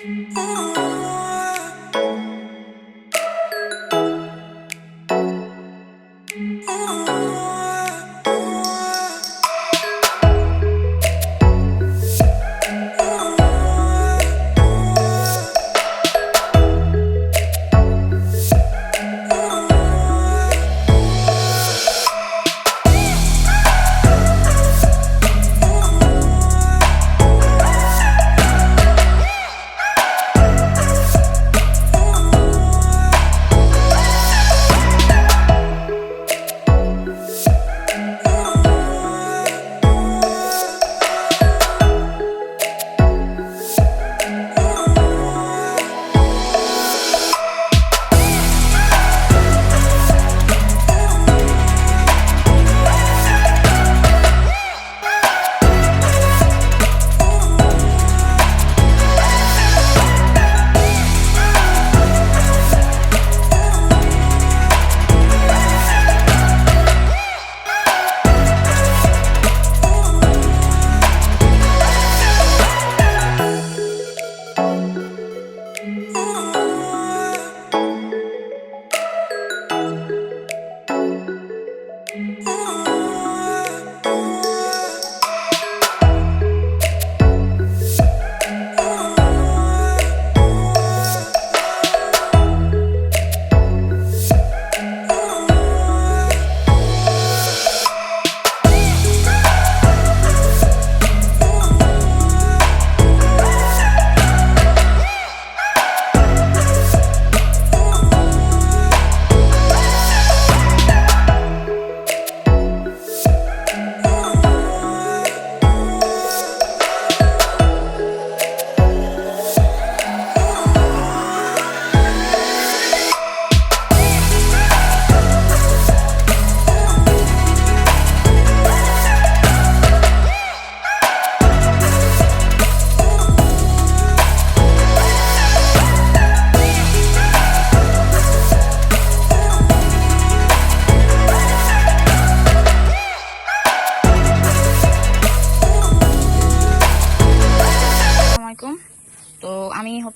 আসসালামু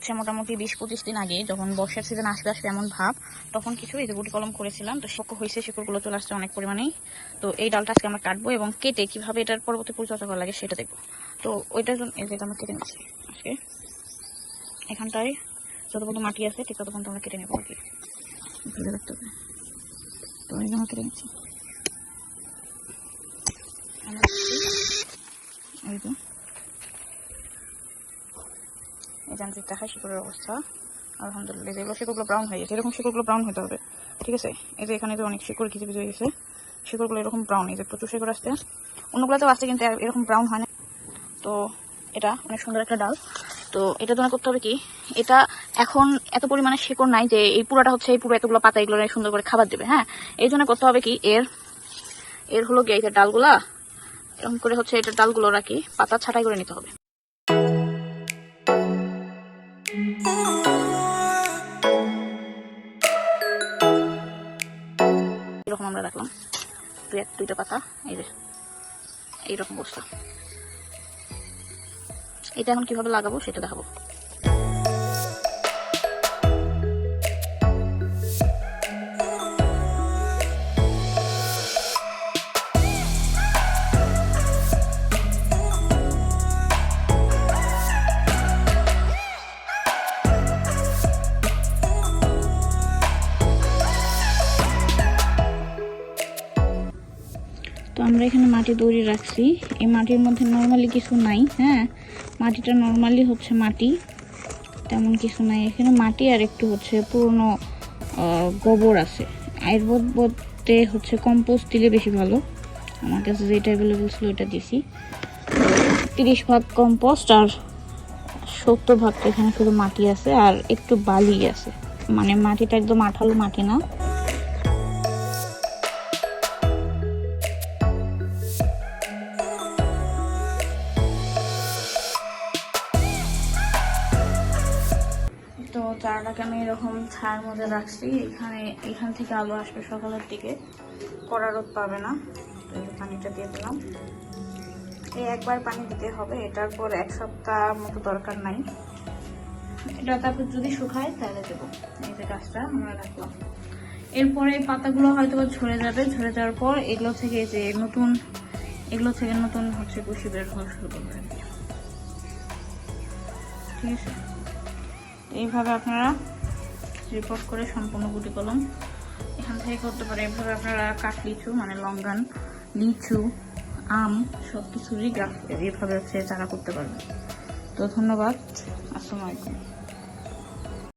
হচ্ছে মোটামুটি বিশ পঁচিশ দিন আগে, যখন বর্ষার সিজন আসবে আসবে এমন ভাব, তখন কিছু এই যে গুটি কলম করেছিলাম। তো শক্ত হয়েছে, শিকড়গুলো চলে আসছে অনেক পরিমাণেই। তো এই ডালটা আজকে আমরা কাটবো এবং কেটে কীভাবে এটার পরবর্তী পরিচর্যা করা লাগে সেটা দেখব। তো ওইটার জন্য এই যেটা আমরা কেটে নিচ্ছি আজকে। এখানটায় যত মাটি আছে, ঠিক তত পর্যন্ত আমরা কেটে নেব আর কি। তো এই জন্য কেটে নিচ্ছি। এই যে এই যান্ত্রিক দেখা শিকড়ের অবস্থা। আলহামদুলিল্লাহ যেগুলো শিকড়গুলো ব্রাউন হয়ে গেছে। এরকম শিকড়গুলো ব্রাউন হতে হবে, ঠিক আছে? এই যে এখানে তো অনেক শিকড় কিছু কিছু হয়ে গেছে, শিকড়গুলো এরকম ব্রাউন এই যে প্রচুর শিকড় আসছে। অন্যগুলোতেও আসছে কিন্তু এরকম ব্রাউন হয় না। তো এটা অনেক সুন্দর একটা ডাল। তো এটা জন্য করতে হবে কি, এটা এখন এত পরিমাণে শিকড় নাই যে এই পুরোটা হচ্ছে, এই পুরো এতগুলো পাতা এগুলো সুন্দর করে খাবার দেবে হ্যাঁ? এই জন্য করতে হবে কি, এর এর হলো গিয়ে এই যে ডালগুলা, এরকম করে হচ্ছে এটা ডালগুলো রাখি পাতা ছাটাই করে নিতে হবে। এরকম আমরা রাখলাম। দুই এক দুইটা পাতা, এই যে, এইরকম বস্তু এটা এখন কীভাবে লাগাবো সেটা দেখাবো। তো আমরা এখানে মাটি তৈরি রাখছি। এই মাটির মধ্যে নর্মালি কিছু নাই হ্যাঁ? মাটিটা নর্মালি হচ্ছে মাটি, তেমন কিছু নাই। এখানে মাটি আর একটু হচ্ছে পুরনো গোবর আছে। আয়ুর্বেদ বলতে হচ্ছে কম্পোস্ট দিলে বেশি ভালো। আমার কাছে যেটা অ্যাভেলেবল ছিল ওইটা দিছি। তিরিশ ভাগ কম্পোস্ট আর সত্তর ভাগটা এখানে শুধু মাটি আছে, আর একটু বালি আছে। মানে মাটিটা একদম আঠালো মাটি না। চারাটাকে আমি এরকম ছায়ার মধ্যে রাখছি? এখানে, এখান থেকে আলো আসবে সকালের দিকে। কড়া রোদ পাবে না। তো পানিটা দিয়ে দিলাম। এই একবার পানি দিতে হবে। এটার পর এক সপ্তাহ মতো দরকার নাই। এটা তারপর যদি শুকায়, তাহলে দেবো। এই যে গাছটা, আমরা রাখলাম। এরপরে পাতাগুলো হয়তো ঝরে যাবে। ঝরে যাওয়ার পর এগুলো থেকে যে নতুন, এগুলো থেকে নতুন হচ্ছে কুশি বের হওয়া শুরু করবে। ঠিক আছে? এইভাবে আপনারা রিপোর্ট করে সম্পূর্ণ গুটি কলম এখান থেকে করতে পারে এভাবে আপনারা কাঠ লিচু মানে লঙ্গান, লিচু, আম সব কিছুরই গাছ এভাবে হচ্ছে চারা করতে পারবেন তো ধন্যবাদ। আসসালামু আলাইকুম।